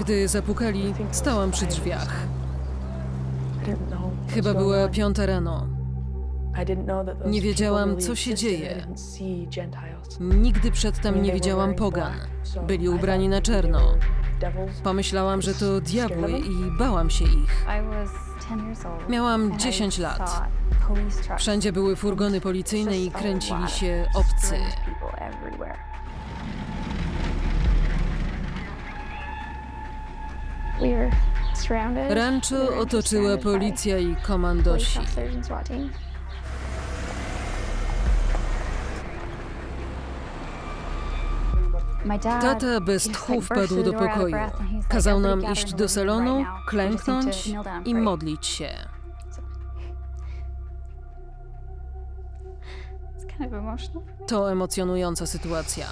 Gdy zapukali, stałam przy drzwiach. I didn't know what was Chyba była piąta rano. I didn't know that those Nie wiedziałam, co się dzieje. Nigdy przedtem nie widziałam pogan. Byli ubrani na czerno. Pomyślałam, że to diabły i bałam się ich. I was 10 years old. Miałam and I 10 lat. Wszędzie były furgony policyjne i kręcili się obcy. Rancho otoczyła policja i komandosi. Tata bez tchu wpadł do pokoju. Kazał "Everybody nam iść do salonu, klęknąć i pray." modlić się. Emotional for me. To emocjonująca sytuacja.